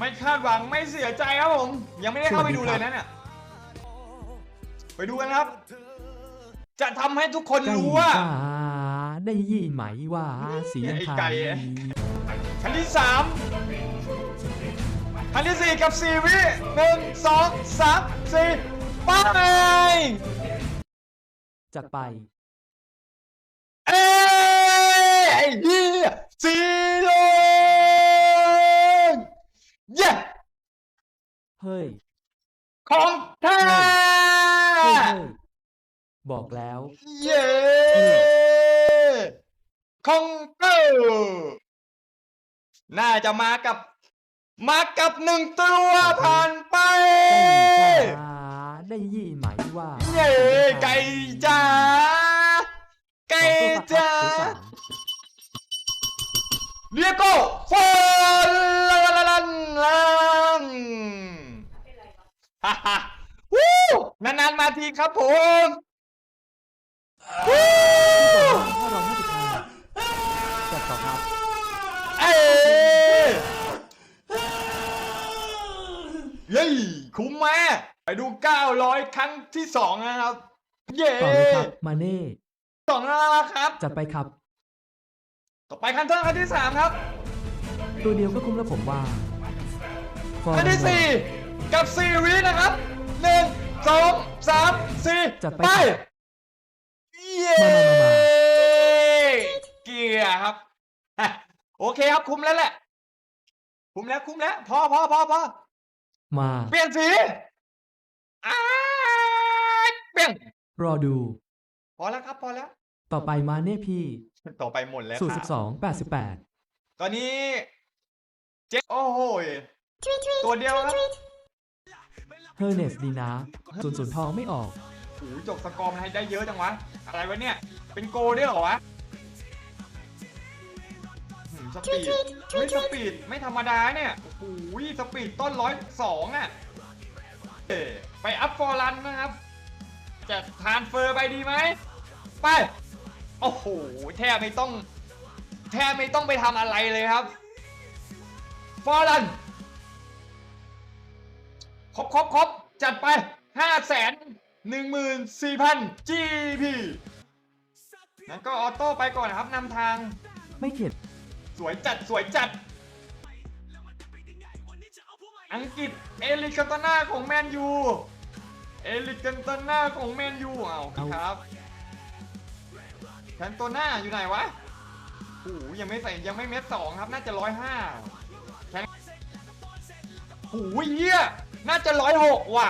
ไม่คาดหวังไม่เสียใจครับผม ยังไม่ได้เข้าไปดูเลยนะเนี่ย ไปดูกันครับ จะทำให้ทุกคนไก่รู้ว่าจ๋าได้ยินไหมว่าเสียงไอ้ไทไก่ยอะคันที่สามคันที่สี่กับสี่วิหนึ่งสองสามสี่ไปจากไป เอ้ยไอ้เหี้ยสีโลง เย้เฮ้ย ของแท้เฮ้ยเฮ้ยบอกแล้ว เย้ของเกอร์น่าจะมากับ มากับหนึ่งตัวผ่านไปไก่จ๋าได้ยินไหมว่าเย้ไก่จ๋าไก่สองตัวจ๋าปะครับหรือสามเรียโก้ฟอล ฮ่าฮ่าวู้นานๆมาทีครับผมวู้ห้าร้อยห้าสิบห้าจัดต่อครับเอ้ยเย้คุ้มไหมไปดู 900 ครั้งที่สองนะครับ เย้ต่อเลยครับมาเน่สองแล้วครับ จัดไปครับ ต่อไปคันเทอร์คันที่สามครับ ตัวเดียวก็คุ้มแล้วผมว่า ฟอร์คันที่สี่ กับสี่วินะครับหนึ่งสองสามสี่จัดไป ไปครับเย้มามามามาเกียร์ครับอะโอเคครับคุ้มแล้วแหละ คุ้มแล้วคุ้มแล้ว พอพอพอพอมา เปลี่ยนสีอ้ายเปลี่ยนรอดู พอแล้วครับพอแล้ว ต่อไปมาเน่พี่ ต่อไปหมดแล้วสูตรคสิรับบสองแปดสิบแปดตอนนี้ เจ๊โอ้โหยตัวเดียวครับ เฮอร์เนสดีนะศูนย์ศูนทองไม่ออก โอ้โหจบสกอร์มันให้ได้เยอะจังวะ อะไรวะเนี่ย เป็นโกลด้วยเหรอวะหืมสปีดเฮ้ยสปีดไม่ธรรมดาเนี่ย โอ้โหสปีดต้นร้อยสองอะเอ้ไปอัพฟอร์รันนะครับ จะทรานเฟอร์ไปดีไหม ไป โอ้โห แทบไม่ต้อง แทบไม่ต้องไปทำอะไรเลยครับ ฟอร์รัน ครบครบครบ จัดไปห้าแสนหนึ่งหมื่นสี่พัน GP งั้นก็ออโต้ไปก่อนนะครับนำทาง ไม่เข็ด สวยจัดสวยจัด อังกฤษเอลิกันตาน่าของแมนยู เอลิกันตาน่าของแมนยูเอาครับแคนโตน่าอยู่ไหนวะโอ้โหยังไม่ใส่ยังไม่เม็ดสองครับ น่าจะร้อยห้าแคนโอ้โหเหี้ย น่าจะร้อยหกว่ะ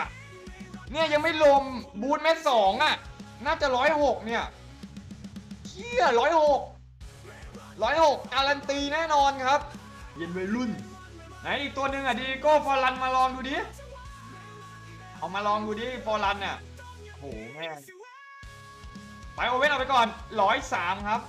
เนี่ยยังไม่ลมบูทเม็ดสองอะ น่าจะร้อยหกเนี่ยเหี้ยร้อยหกร้อยหกการันตีแน่นอนครับ เย็นวัยรุ่น ไหนอีกตัวหนึ่งอะดีโก้ฟอร์รันมาลองดูดิ เอามาลองดูดิฟอร์รันเนี่ยโอ้โหแม่งไปโอเว่นเอาไปก่อนร้อยสามครับ